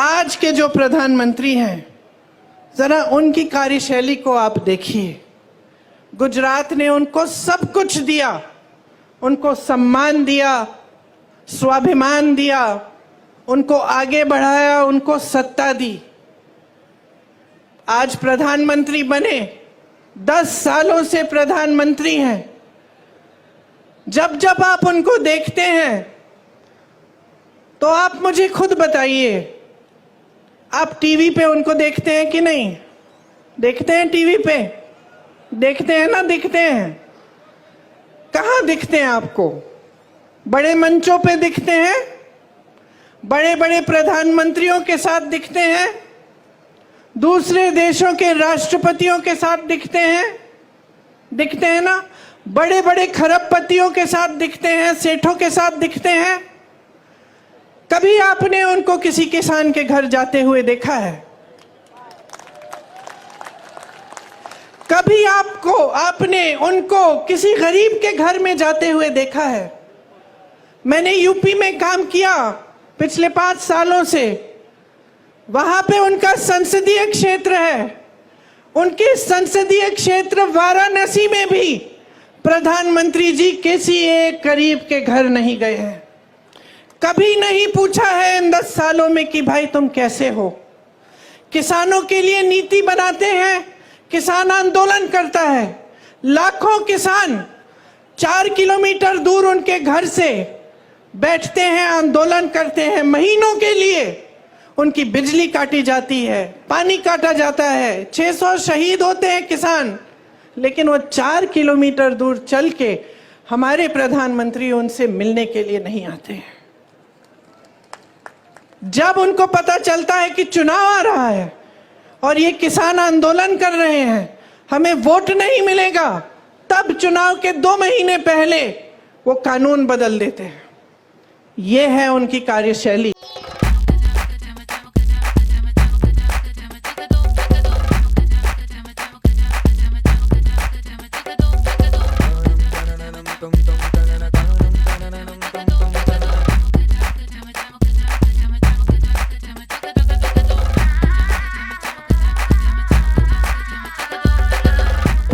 आज के जो प्रधानमंत्री हैं, जरा उनकी कार्यशैली को आप देखिए। गुजरात ने उनको सब कुछ दिया। उनको सम्मान दिया, स्वाभिमान दिया, उनको आगे बढ़ाया, उनको सत्ता दी। आज प्रधानमंत्री बने, दस सालों से प्रधानमंत्री हैं। जब जब आप उनको देखते हैं तो आप मुझे खुद बताइए आप टीवी पे उनको देखते हैं कि नहीं? देखते हैं टीवी पे? देखते हैं ना, दिखते हैं। कहाँ दिखते हैं आपको? बड़े मंचों पे दिखते हैं? बड़े बड़े प्रधानमंत्रियों के साथ दिखते हैं? दूसरे देशों के राष्ट्रपतियों के साथ दिखते हैं? दिखते हैं ना? बड़े बड़े खरबपतियों के साथ दिखते हैं, सेठों के साथ दिखते हैं? कभी आपने उनको किसी किसान के घर जाते हुए देखा है? कभी आपको, आपने उनको किसी गरीब के घर में जाते हुए देखा है? मैंने यूपी में काम किया पिछले पाँच सालों से। वहाँ पे उनका संसदीय क्षेत्र है। उनके संसदीय क्षेत्र वाराणसी में भी प्रधानमंत्री जी किसी एक गरीब के घर नहीं गए हैं। कभी नहीं पूछा है इन दस सालों में कि भाई तुम कैसे हो? किसानों के लिए नीति बनाते हैं, किसान आंदोलन करता है। लाखों किसान चार किलोमीटर दूर उनके घर से बैठते हैं, आंदोलन करते हैं। महीनों के लिए उनकी बिजली काटी जाती है, पानी काटा जाता है। 600 शहीद होते हैं किसान, लेकिन वो चार किलोमीटर दूर चल के हमारे प्रधानमंत्री उनसे मिलने के लिए नहीं आते हैं। जब उनको पता चलता है कि चुनाव आ रहा है और ये किसान आंदोलन कर रहे हैं, हमें वोट नहीं मिलेगा, तब चुनाव के दो महीने पहले वो कानून बदल देते हैं। ये है उनकी कार्यशैली।